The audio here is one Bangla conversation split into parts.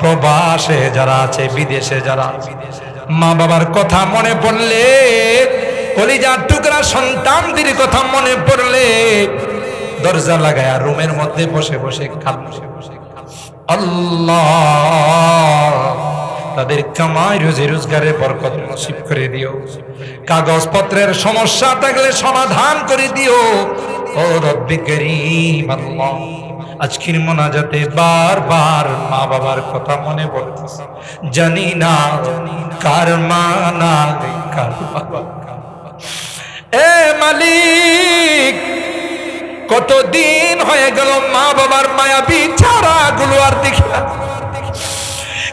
প্রবাসে যারা আছে, বিদেশে যারা মা বাবার কথা মনে পড়লে, কলিজার টুকরা সন্তানদের কথা মনে পড়লে, দরজা লাগায়া রুমের মধ্যে বসে বসে কাঁদছে আল্লাহ। তাদের কামাই, রোজি রোজগারের বরকত নসিব করে দিও। কাগজপত্রের সমস্যা থাকলে সমাধান করে দিও। ও রব্বি করিম আল্লাহ, আজকের মোনাজাতে বারবার মা বাবার কথা মনে পড়তেছে। জানি না কার মা না কার বাবা। এ মালিক, কতদিন হয়ে গেল মা বাবার মায়াবী ছাড়া গুলো আর দেখি না।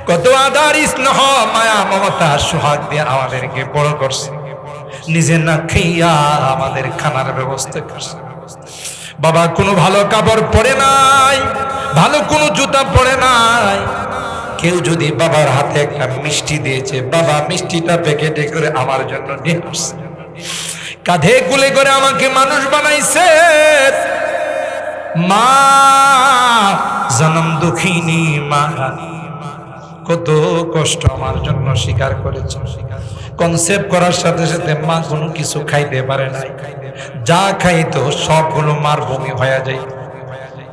কত আদার স্নেহ মায়া মমতা সোহাগ দিয়ে আমাদেরকে বড় করছে। নিজে না খাইয়া আমাদের খানার ব্যবস্থা করছে। বাবা, কোনো ভালো কাপড় পরে নাই, ভালো কোনো জুতা পরে নাই। কেউ যদি বাবার হাতে একটা মিষ্টি দিয়েছে, বাবা, মিষ্টিটা প্যাকেটে করে আমার জন্য নিয়ে আসছে। কাঁধে গুলে করে আমাকে মানুষ বানাইছে। মা, জনম দুঃখিনী মা। কত কষ্ট আমার জন্য স্বীকার করেছে। কনসেপ্ট করার সাথে সাথে মা কোনো কিছু খাইতে পারে নাই। যা খাইতো সবগুলো মার বমি হয়ে যায়।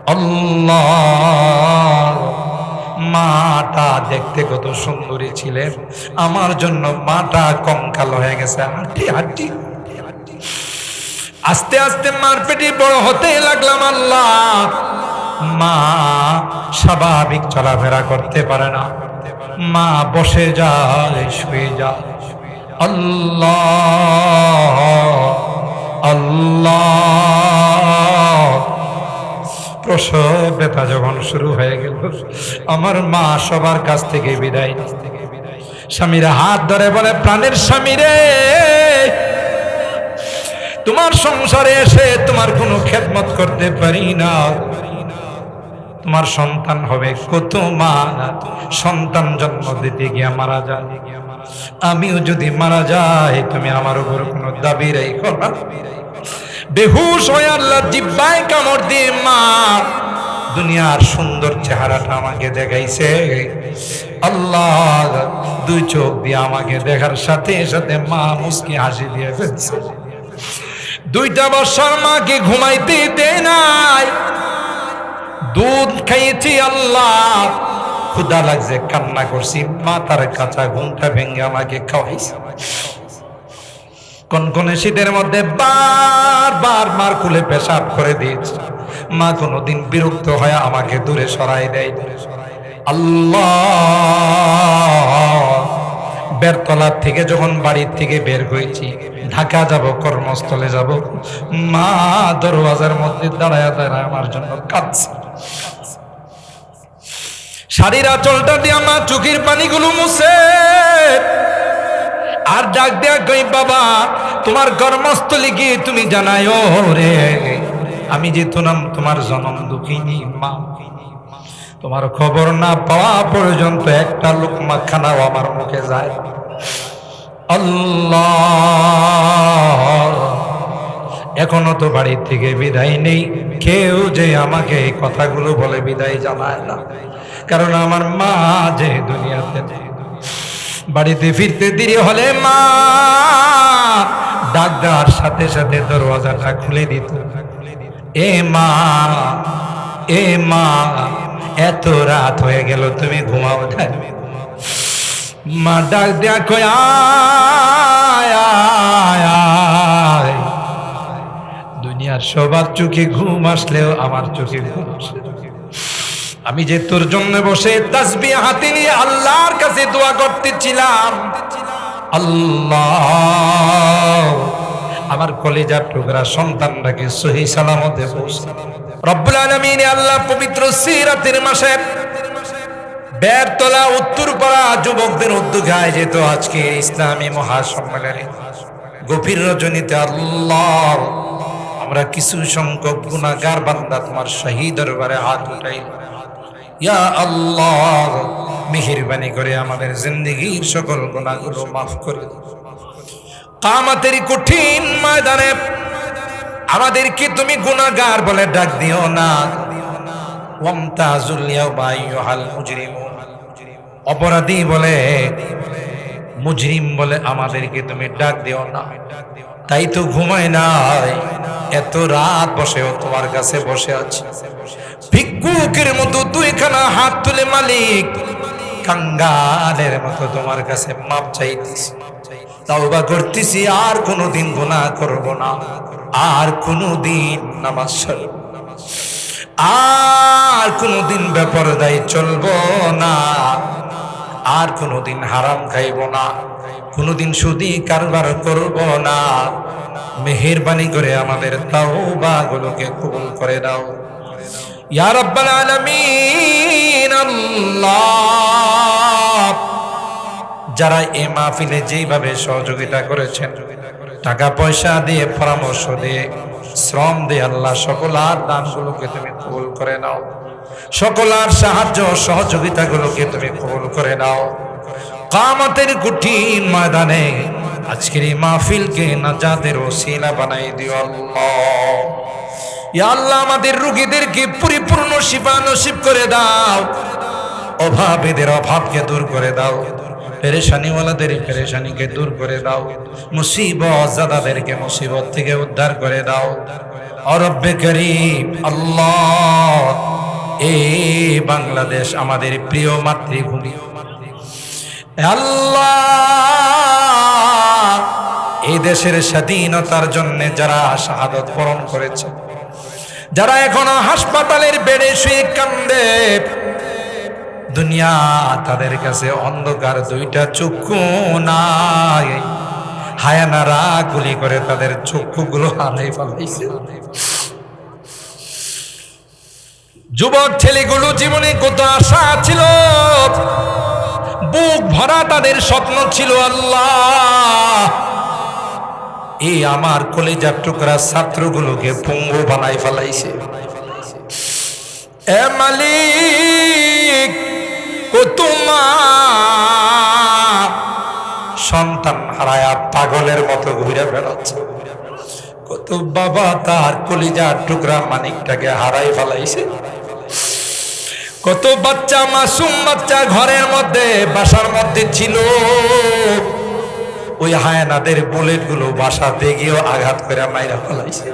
আল্লাহ, মাটা দেখতে কত সুন্দরী ছিলেন। আমার জন্য মাটা কঙ্কাল হয়ে গেছে। হাঁটি হাঁটি। আস্তে আস্তে মার পেটে বড় হতে লাগলাম আল্লাহ। মা স্বাভাবিক চলাফেরা করতে পারে না। মা বসে যায়, শুয়ে যায়। আল্লাহ আল্লাহ। প্রসব ব্যথা যখন শুরু হয়ে গেল, আমার মা সবার কাছ থেকে বিদায় স্বামীরা হাত ধরে বলে, প্রাণের স্বামী রে, তোমার সংসারে এসে তোমার কোনো খেদমত করতে পারি না। তোমার সন্তান হবে কত মা সন্তান জন্ম দিতে গিয়া মারা যায়। আমিও যদি মারা যাই, তুমি আমার উপর কোনো দাবি রেখো না। বেহুশ হয়ে আল্লাহ জিব্বায় কামড় দিয়ে মা দুনিয়ার সুন্দর চেহারাটা আমাকে দেখাইছে। আল্লাহ দুই চোখ দিয়ে আমাকে দেখার সাথে সাথে মা মুসকি হাসি দিয়ে ফেলছে। দুইটা বছর মাকে ঘুমাইতে দে নাই। দুধ খাইয়েছি আল্লাহ। ক্ষুদা লাগছে, কান্না করছি মা তার কাঁচা ঘুমটা ভেঙে আমাকে খাওয়াইছে। কনকনে শীতের মধ্যে বারবার মার কুলে পেশাব করে দিয়েছে। মা কোনোদিন বিরক্ত হয়ে আমাকে দূরে সরাই দেয় আল্লাহ। বেরতলার থেকে যখন বাড়ির থেকে বের হয়েছি, ঢাকা যাব, কর্মস্থলে যাব, মা দরওয়াজার মধ্যে দাঁড়ায় দাঁড়ায় আমার জন্য কাঁদছে। শাড়ির আঁচলটা দিয়ে আমার চোখের পানিগুলো মুছে। আর ডাক দেয়া কই, বাবা, তোমার কর্মস্থলে গিয়ে তুমি জানাই ও রে? আমি যে নাম তোমার জনম দুঃখিনী, মা। তোমার খবর না পাওয়া পর্যন্ত একটা লোকমা খানাও আমার মুখে যায়। আল্লাহ। এখনও তো বাড়ির থেকে বিদায় নেই কেউ যে আমাকে এই কথাগুলো বলে বিদায় জানায় না কারণ আমার মা যে দুনিয়াতে। বাড়িতে ফিরতে দেরি হলে মা ডাক দেওয়ার সাথে সাথে দরওয়াজাটা খুলে দিত এ মা এ মা এত রাত হয়ে গেল তুমি ঘুমাও না মা ডাক দেয়া কয় আয়, আয়। দুনিয়ার সবার চোখে ঘুম আসলেও আমার চোখে ঘুম আসে না। আমি যে তোর জন্য বসে তাসবি হাতে নিয়ে আল্লাহর কাছে দোয়া করতেছিলাম, আল্লাহ, আমার কলেজার টুকরা সন্তানটাকে সহি সালামতে রব্বুল আলামিন আল্লাহ পবিত্র সিরাতের মাসে বেরতলা উত্তরপাড়া যুবকদের উদ্যোগে আয়োজিত আজকে ইসলামী মহাসম্মেলনে গভীর রজনীতে আল্লাহ আমরা কিছু সংখ্যক গুণাগার বান্দা তোমার শহীদ দরবারে হাত উঠাই। ইয়া আল্লাহ, মেহেরবানি করে আমাদের জিন্দগির সকল গুণাগুলো মাফ করে কামাতের কঠিন ময়দানে আমাদেরকে তুমি গুনাহগার বলে ডাক দিও না। অপরাধী বলে, মুজরিম বলে আমাদেরকে তুমি ডাক দিও না। তাই তো ঘুমায় নাই। এত রাত বসেও তোমার কাছে বসে আছে। ভিক্ষুকের মতো দুইখানা হাত তুলে মালিক কাঙ্গালের মতো তোমার কাছে মাপ চাইতেছি। তাওবা করতেছি, আর কোনোদিন গুনাহ করব না। আর কোনোদিন নামাজ ছাড়ব না। আর কোনোদিন বেপরদায় চলবো না। আর কোনোদিন হারাম খাইব না। কোনোদিন সুদি কারবার করব না। মেহেরবানি করে আমাদের তাওবা গুলোকে কবুল করে দাও ইয়া রাব্বাল আলামিন যারা এ মাহফিলে যেইভাবে সহযোগিতা করেছেন, টাকা পয়সা দিয়ে, পরামর্শ দিয়ে, শ্রম দিয়ে আল্লাহ সকল আর দানগুলোকে তুমি কবুল করে নাও। সকল আর সাহায্য সহযোগিতাগুলোকে তুমি কবুল করে নাও। কামতের কঠিন ময়দানে আজকের এই মাহফিলকে নাজাদের ওসিলা বানাই দিও আল্লাহ। ইয়া আল্লাহ, আমাদের রুগীদেরকে পরিপূর্ণ শিফা নসিব করে দাও। অভাবীদের অভাবকে দূর করে দাও। পেরেশানিওয়ালাদের পেরেশানিকে দূর করে দাও। মুসিবত জাদাদেরকে মুসিবত থেকে উদ্ধার করে দাও। অরব্বে করিম, আল্লাহ, এ বাংলাদেশ আমাদের প্রিয় মাতৃভূমি। আল্লাহ, এই দেশের স্বাধীনতার জন্য যারা শাহাদত বরণ করেছে, যারা এখনও হাসপাতালের বেডে শুয়ে কান্দে, দুনিয়া তাদের কাছে অন্ধকার দুইটা চক্ষু নাই। হায়ানারা গুলি করে তাদের চক্ষুগুলো হারাই ফেলাইছে। যুবক ছেলেগুলো জীবনে কত আশা ছিল বুক ভরা তাদের স্বপ্ন ছিল আল্লাহ। এই আমার কলেজার টুকরা ছাত্রগুলোকে পঙ্গু বানাই ফেলাইছে। এ সন্তান হারায়া পাগলের মতো ঘুরে বেড়াচ্ছে। কত বাবা তার কলিজার টুকরা মানিকটাকে হারাই ফেলাইছে। কত বাচ্চা মাসুম বাচ্চা ঘরের মধ্যে, বাসার মধ্যে ছিল। ওই হায়নাদের বুলেটগুলো বাসাতে গিয়েও আঘাত করে মাইরা ফেলাইছে।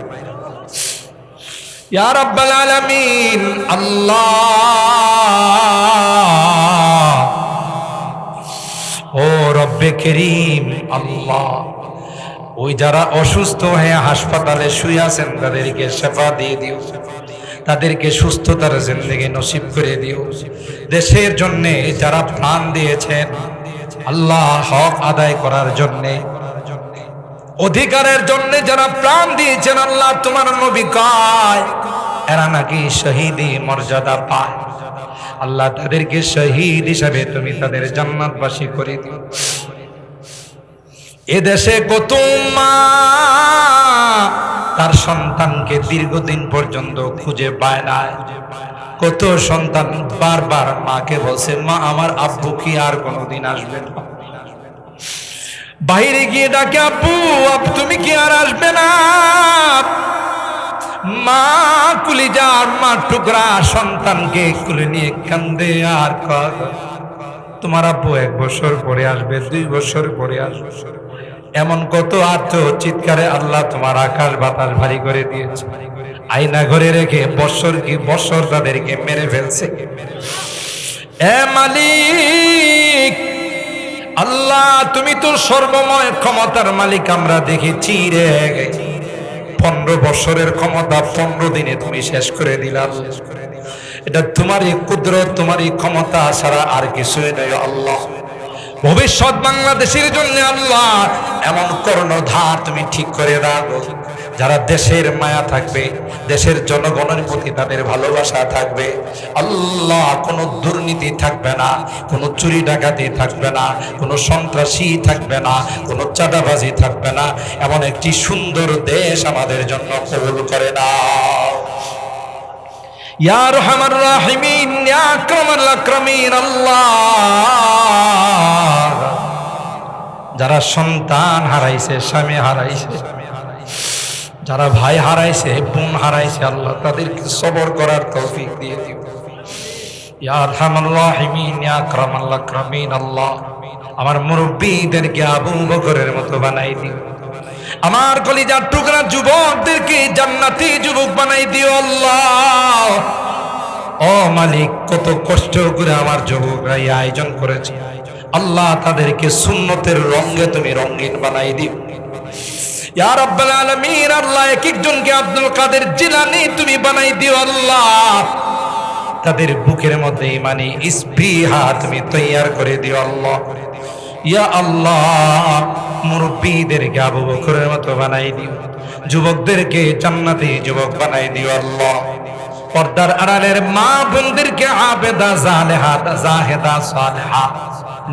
আল্লাহ। ও রব্বে আল্লাহ। ওই যারা অসুস্থ হয়ে হাসপাতালে শুয়ে আছেন, তাদেরকে সেবা দিয়ে দিও। তাদেরকে সুস্থতার জিন্দগি নসিব করে দিও। দেশের জন্য যারা প্রাণ দিয়েছেন, আল্লাহ হক আদায় করার জন্যে। অধিকারের জন্য যারা প্রাণ দিয়েছেন, আল্লাহ তোমার নবী কয়, এরা নাকি শহীদি মর্যাদা পায়। আল্লাহ তাদেরকে শহীদ হিসাবে তুমি তাদের জান্নাতবাসী করে দিও। এদেশে কত মা তার সন্তানকে দীর্ঘদিন পর্যন্ত খুঁজে পায় না। কত সন্তান বারবার মাকে বলছে, মা, আমার আব্বু কি আর কোনোদিন আসবে না? বাইরে গিয়ে ডাকে, আব্বু তুমি কি আর আসবে না? মা কুলি কুলিজার মা টুকরা সন্তানকে কুলে নিয়ে কান্দে, আর কর, তোমার আব্বু এক বছর পরে আসবে, দুই বছর পরে আসবে। এমন কত আত্ম চিৎকারে আল্লাহ তোমার আকাশ বাতাস ভারী করে দিয়েছে। আয়না ঘরে রেখে বৎসর কি বৎসর তাদেরকে মেরে ফেলছে। আল্লাহ তুমি তো সর্বময় ক্ষমতার মালিক, আমরা দেখেছি রে। পনেরো বছরের ক্ষমতা পনেরো দিনে তুমি শেষ করে দিলাম। এটা তোমারই কুদরত, তোমারই ক্ষমতা ছাড়া আর কিছুই নয়, আল্লাহ। ভবিষ্যৎ বাংলাদেশের জন্য আল্লাহ এমন কর্ণধার তুমি ঠিক করে রাখো যারা দেশের মায়া থাকবে, দেশের জনগণের প্রতি তাদের ভালোবাসা থাকবে, আল্লাহ কোনো দুর্নীতি থাকবে না, কোনো চুরি ডাকাতি থাকবে না, কোনো সন্ত্রাসী থাকবে না, কোনো চাঁদাবাজি থাকবে না। এমন একটি সুন্দর দেশ আমাদের জন্য কবুল করে না যারা সন্তান হারাইছে, স্বামী হারাইছে, যারা ভাই হারাইছে, বোন হারাইছে, আল্লাহ তাদেরকে সবর করার তৌফিক দিয়ে আল্লাহ। আমার মুরব্বীদেরকে আবু বকরের মতো বানাই দিও আমার কলিজার টুকরা যুবকদেরকে জান্নাতি যুবক বানাই দিও আল্লাহ। ও মালিক, কত কষ্ট করে আমার যুবকরা এই আয়োজন করেছে। আল্লাহ তাদেরকে সুন্নতের রঙে তুমি রঙিন বানাই দিও। ইয়া আলামিন, আল্লাহ এক একজনকে আব্দুল কাদের জিলানি তুমি বানাই দিও তাদের বুকের মধ্যে ইমানি স্পৃহা তুমি তৈয়ার করে দিও আল্লাহ। ইয়া আল্লাহ, মুরব্বীদেরকে আবু বকরের মতো বানাই দিও। যুবকদেরকে জান্নাতি যুবক বানাই দিও আল্লাহ। পর্দার আড়ালের মা বোনদেরকে আবেদা জালেহা, জাহেদা সালেহা।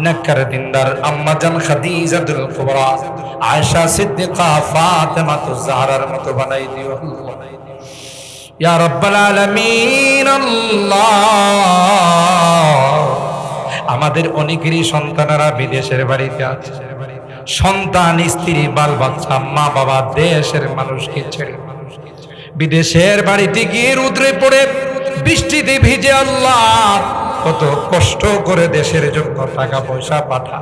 নক্কর দিনদার আম্মা জান খাদিজাতুল কুবরা, আয়েশা সিদ্দিকা ফাতেমা তো জাহরার মতো বানাই দিও ইয়া রাব্বাল আলামিন, আল্লাহ। আমাদের অনেকেরই সন্তানেরা বিদেশের বাড়িতে আছে। সন্তান, স্ত্রী বাল বাচ্চা মা বাবা দেশের মানুষকে ছেড়ে। বিদেশের বাড়িতে গিয়ে রুদ্রে পড়ে, বৃষ্টিতে ভিজে আল্লাহ কত কষ্ট করে দেশের জন্য টাকা পয়সা পাঠা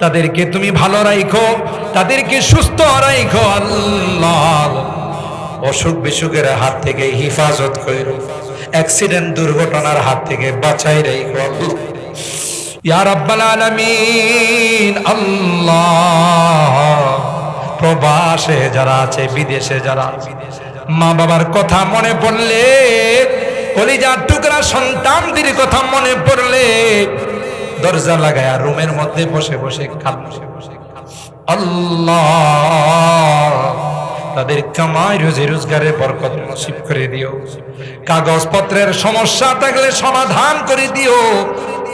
তাদেরকে তুমি ভালো রাখো তাদেরকে সুস্থ রাখো আল্লাহ। অসুখ বিসুখের হাত থেকে হিফাজত করো। অ্যাক্সিডেন্ট দুর্ঘটনার হাত থেকে বাঁচাই রেখো আল্লাহ। আল্লাহ। প্রবাসে যারা আছে, বিদেশে যারা মা বাবার কথা মনে পড়লে, কলিজার টুকরা সন্তানদের কথা মনে পড়লে, দরজা লাগায়া রুমের মধ্যে বসে বসে খাল বসে বসে আল্লাহ। তাদের কামাই রোজি রোজগারে বরকত নসিব করে দিও। কাগজপত্রের সমস্যা থাকলে সমাধান করে দিও।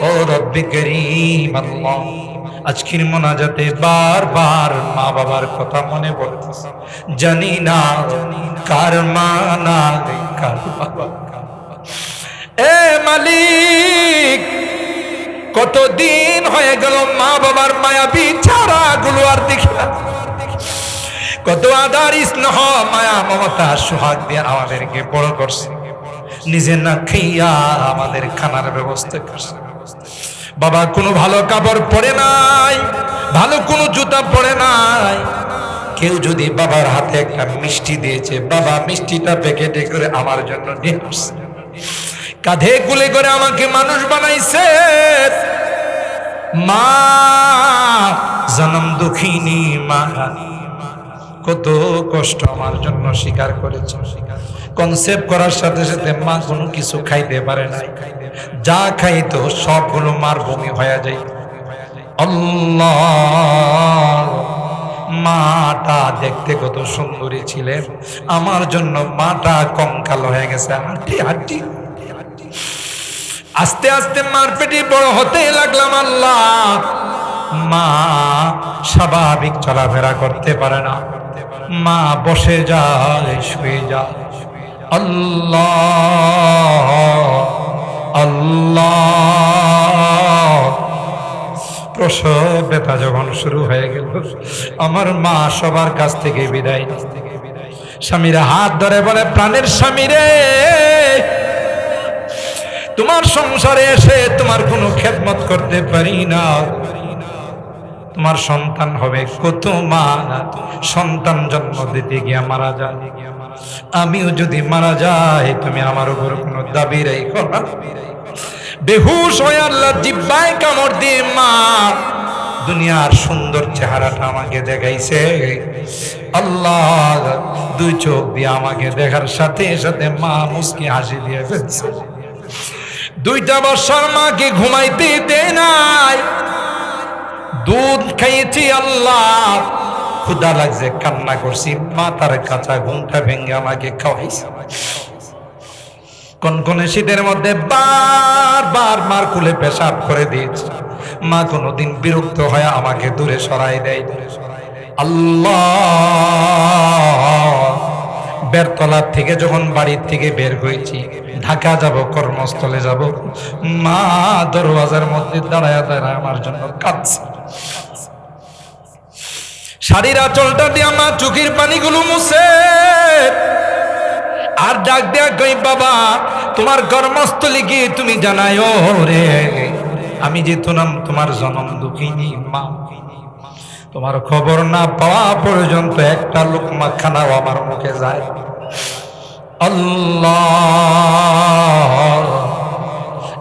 ও রব্বি করিম আল্লাহ, আজকের মোনাজাতে বারবার মা বাবার কথা মনে পড়তেছে। জানি না কার মা না কার এ মালিক, কতদিন হয়ে গেল মা বাবার মায়াবী ছাড়া গুলো আর দেখি না। কত আদার স্নেহ মায়া মমতা সোহাগ দিয়ে আমাদেরকে বড় করছে। নিজে না খাইয়া আমাদের খানার ব্যবস্থা করছে। বাবা, কোনো ভালো কাপড় পরে নাই, ভালো কোনো জুতা পরে নাই। কেউ যদি বাবার হাতে একটা মিষ্টি দিয়েছে, বাবা, মিষ্টিটা প্যাকেটে করে আমার জন্য নিয়ে আসছে। কাঁধে কুলে করে আমাকে মানুষ বানাইছে। মা, জনম দুঃখিনী মা কত কষ্ট আমার জন্য স্বীকার করেছ। কনসেপ্ট করার সাথে সাথে মা কোনো কিছু খাইতে পারে নাই। যা খাইতো সবগুলো মার বমি হয়ে যায়। মাটা দেখতে কত সুন্দরী ছিলেন। আমার জন্য মাটা কঙ্কাল হয়ে গেছে। হাঁটি হাঁটি। আস্তে আস্তে মার পেটে বড় হতে লাগলাম আল্লাহ। মা স্বাভাবিক চলাফেরা করতে পারে না। মা বসে যায়, শুয়ে যায়। আল্লাহ আল্লাহ। প্রসব ব্যথা যখন শুরু হয়ে গেল, আমার মা সবার কাছ থেকে বিদায় স্বামীরা হাত ধরে বলে, প্রাণের স্বামী রে, তোমার সংসারে এসে তোমার কোনো খেদমত করতে পারি না। তোমার সন্তান হবে কত মা সন্তান জন্ম দিতে গিয়া মারা যায়। আমিও যদি মারা যাই, তুমি আমার উপর কোনো দাবি রেখো না। বেহুশ হয়ে আল্লাহ জিব্বায় কামড় দিয়ে মা, দুনিয়ার সুন্দর চেহারাটা আমাকে দেখাইছে। আল্লাহ, দুই চোখ দিয়ে আমাকে দেখার সাথে সাথে মা মুসকি হাসি দিয়ে ফেলছে। দুইটা বছর মাকে ঘুমাইতে দে নাই। দুধ খাইয়েছি আল্লাহ। ক্ষুদা লাগছে, কান্না করছি মা তার কাঁচা ঘুমটা ভেঙে আমাকে খাওয়াইছে। কনকনে শীতের মধ্যে বারবার মার কুলে পেশাব করে দিয়েছে। মা কোনোদিন বিরক্ত হয়ে আমাকে দূরে সরাই দেয়। আল্লাহ বেরতলার থেকে যখন বাড়ির থেকে বের হয়েছি ঢাকা যাব, কর্মস্থলে যাব। মা দরওয়াজার মধ্যে দাঁড়ায় দাঁড়ায় আমার জন্য কাঁদছে। শাড়ির আঁচলটা দিয়ে আমার চোখের পানিগুলো মুছে। আর ডাক দেয়া কই বাবা, তোমার কর্মস্থলে গিয়ে তুমি জানায় রে? আমি যে নাম তোমার জনম দুঃখিনী, মা। তোমার খবর না পাওয়া পর্যন্ত একটা লোকমা খানাও আমার মুখে যায়। আল্লাহ।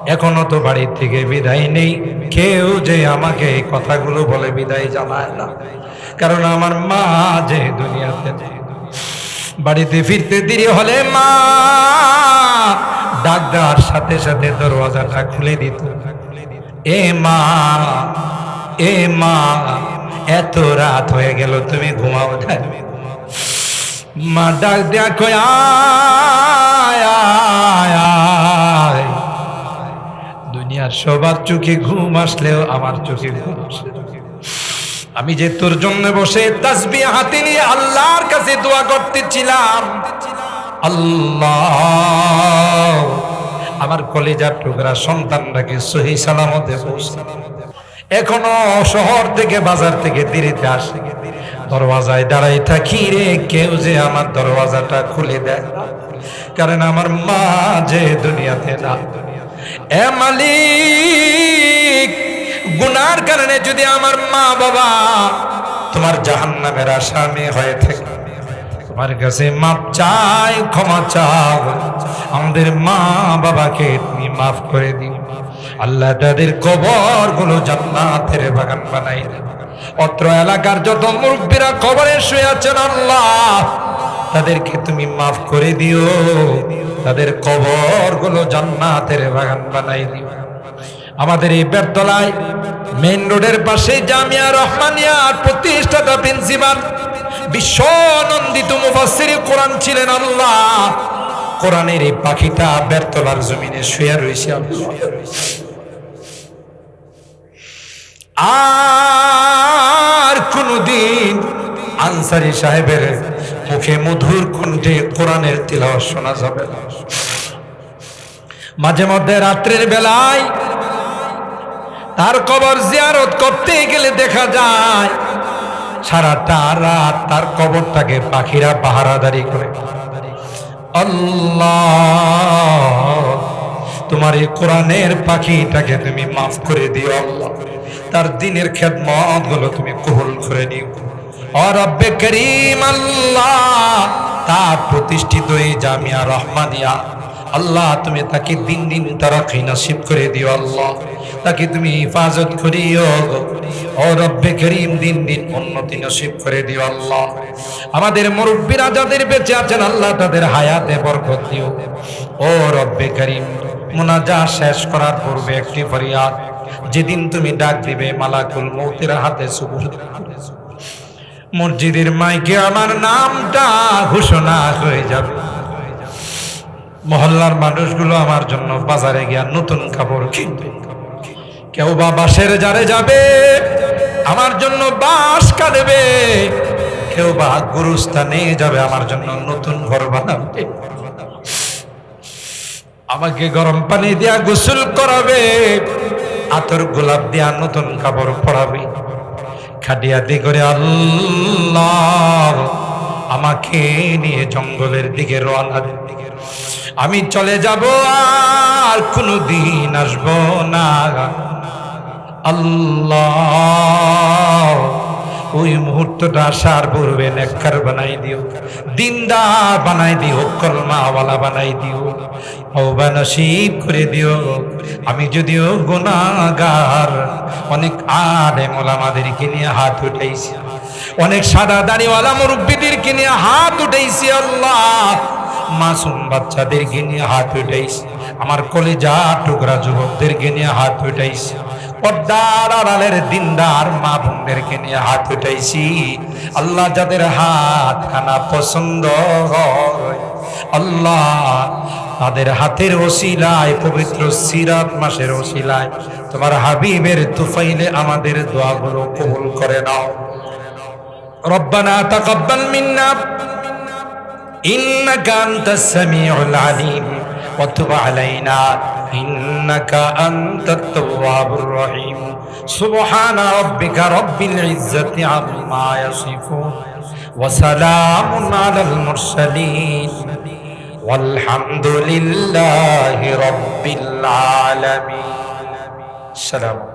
এখনও তো বাড়ির থেকে বিদায় নেই। কেউ যে আমাকে এই কথাগুলো বলে বিদায় জানায় না। কারণ আমার মা যে দুনিয়াতে বাড়িতে ফিরতে দেরি হলে মা ডাক দেওয়ার সাথে সাথে দরওয়াজাটা খুলে দিত। এ মা এ মা, এত রাত হয়ে গেল, তুমি ঘুমাও যায় মা ডাক আয়। দুনিয়ার সবার চোখে ঘুম আসলেও আমার চোখে ঘুম আমি যে তোর জন্য বসে তাসবি হাতে নিয়ে আল্লাহর কাছে দোয়া করতেছিলাম, আল্লাহ, আমার কলেজার টুকরা সন্তানটাকে সহি সালামতে পৌঁছে এখনও শহর থেকে বাজার থেকে দেরিতে আসে। দরওয়াজায় দাঁড়াই থাকি রে, কেউ যে আমার দরওয়াজাটা খুলে দেয় কারণ আমার মা যে দুনিয়াতে না। এ মালিক, গুনার কারণে যদি আমার মা বাবা তোমার জাহান্নামের আসামি হয়ে থাকে, তোমার কাছে মাপ চাই, ক্ষমা চাও, আমাদের মা বাবাকে তুমি মাফ করে দিও। আল্লাহ তাদের কবরগুলো জান্নাতের বাগান বানাই দাও। অত্র এলাকার যত মুরব্বীরা কবরে শুয়ে আছেন আল্লাহ, তাদেরকে তুমি মাফ করে দিও। তাদের কবরগুলো জান্নাতের বাগান বানাই দিও। আমাদের এই বেরতলায় মেইন রোডের পাশে জামিয়া রহমানিয়ার প্রতিষ্ঠাতা প্রিন্সিপাল বিশ্ব বিশ্বনন্দিত মুফাসসির কোরআন ছিলেন আল্লাহ। কোরআনের এই পাখিটা বেরতলার জমিনে শুয়ে রয়েছে আল্লাহ। আর কোনদিন আনসারি সাহেবের মুখে মধুর কণ্ঠে কোরআনের তিলাওয়াত শোনা যাবে মাঝে মধ্যে রাত্রের বেলায় তার কবর জিয়ারত করতে গেলে দেখা যায়, সারাটা রাত তার কবরটাকে পাখিরা পাহারাদারি করে। আল্লাহ তোমার এই কোরআনের পাখিটাকে তুমি মাফ করে দিও আল্লাহ। তার দিনের খেদমতগুলো তুমি কবুল করে নিও। ও রব্বে করিম আল্লাহ, তার প্রতিষ্ঠিত জামিয়া রহমানিয়া, আল্লাহ তুমি তাকে দিন দিন নসিব করে তাকে তুমি হিফাজত করিম দিন দিন উন্নতি নসিব করে দিও আল্লাহ। আমাদের মুরব্বীরা যাদের বেঁচে আছেন, আল্লাহ তাদের হায়াতে বরকত দিও। ও রব্বে করিম মুনাজা শেষ করার পূর্বে একটি ফরিয়াদ। যেদিন তুমি ডাক দিবে, মালাকুল মৌতের হাতে সুবুর মসজিদের মাইকে আমার নামটা ঘোষণা হয়ে যাবে। মহল্লার মানুষগুলো আমার জন্য বাজারে গিয়া নতুন কাপড় কিনবে। কেউ বা বাঁশের জারে যাবে, আমার জন্য বাঁশ কাটবে কেউ বা গুরুস্থানে যাবে, আমার জন্য নতুন ঘর বানাবে। আমাকে গরম পানি দিয়া গোসল করাবে, আতর গোলাপ দিয়া নতুন কাপড় পরাবে। খাটিয়াতি করে আল্লাহ, আমাকে নিয়ে জঙ্গলের দিকে রওনা দে। আমি চলে যাব, আর কোনো দিন আসব না। আল্লাহ, ওই মুহূর্তটা আসার পূর্বে নেককার বানাই দিও, দিনদার বানাই দিও, কলমাওয়ালা বানাই দিও। হৌবা নসিব করে দিও। আমি যদিও গুনাগার অনেক আলেম ওলামাদেরকে নিয়ে হাত উঠাইছি। অনেক সাদা দাড়িওয়ালা মুরব্বীদেরকে নিয়ে হাত উঠাইছি, আল্লাহ। মাসুম বাচ্চাদেরকে নিয়ে হাত উঠাইছি। আমার কলেজা টুকরা যুবকদেরকে নিয়ে হাত উঠাইছি। পর্দার আড়ালের দিনদার মা বোনদেরকে নিয়ে হাত উঠাইছি। আল্লাহ যাদের হাত খানা পছন্দ হয়, আল্লাহ তাদের হাতের ওসিলায়, পবিত্র সিরাত মাসের ওসিলায়। তোমার হাবিবের তুফাইলে আমাদের দোয়াগুলো কবুল করে নাও। রব্বানা তাকাব্বাল মিন্না। ইন্নাকা আনতাস সামিউল আলিম। ওয়া তুব আলাইনা। ইন্নাকা আনতাত তাওয়াবুর রহিম। সুবহানা রাব্বিকা রাব্বিল ইজ্জাতি আম্মা ইয়াসিফুন। ওয়া সালামুন আলাল মুরসালিন। والحمد لله رب العالمين. السلام